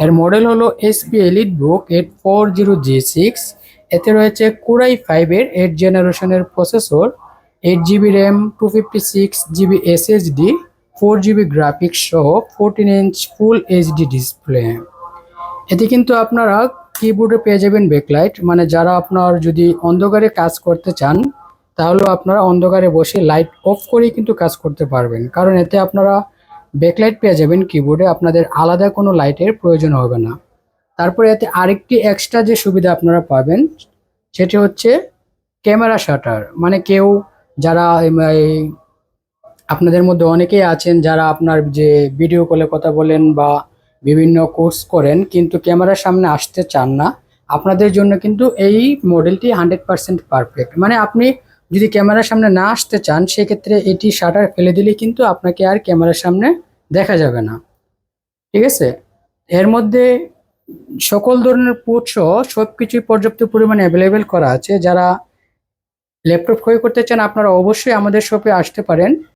এর মডেল হলো SP elite book eight four zero G six এতে রয়েছে কুরাই ফাইভের এইট জেনারেশনের processor eight GB RAM two fifty six GB SSD four GB graphics সহ fourteen inch full HD display এতে কিন্তু আপনারা কিবোর্ডে পেয়ে যাবেন ব্যাকলাইট মানে যারা আপনার যদি অন্ধকারে কাজ করতে চান তাহলে আপনারা অন্ধকারে বসে লাইট অফ করেই কিন্তু কাজ করতে পারবেন। কারণ এতে আপনারা ব্যাকলাইট পেয়ে যাবেন কিবোর্ডে আপনাদের আলাদা কোনো লাইটের প্রয়োজন হবে না। তারপরে এতে আরেকটি এক্সট্রা যে সুবিধা আপনারা পাবেন, সেটি হচ্ছে ক্যামেরা শাটার মানে কেউ যারা আপনাদের মধ্যে অনেকেই আছেন যারা আপনার যে ভিডিও কলে কথা বলেন বা বিভিন্ন কোর্স করেন, কিন্তু ক্যামেরার সামনে আসতে চান না। আপনাদের জন্য কিন্তু এই মডেলটি হান্ড্রেড পারসেন্ট পারফেক্ট মানে আপনি যদি ক্যামেরার সামনে না আসতে চান, সেক্ষেত্রে এটি শাটার ফেলে দিলে কিন্তু আপনাকে আর ক্যামেরার সামনে দেখা যাবে না। ঠিক আছে? এর মধ্যে সকল ধরনের পোর্ট সব কিছুই পর্যাপ্ত পরিমাণে অ্যাভেলেবেল করা আছে। যারা ল্যাপটপ ক্রয় করতে চান, আপনারা অবশ্যই আমাদের শপে আসতে পারেন।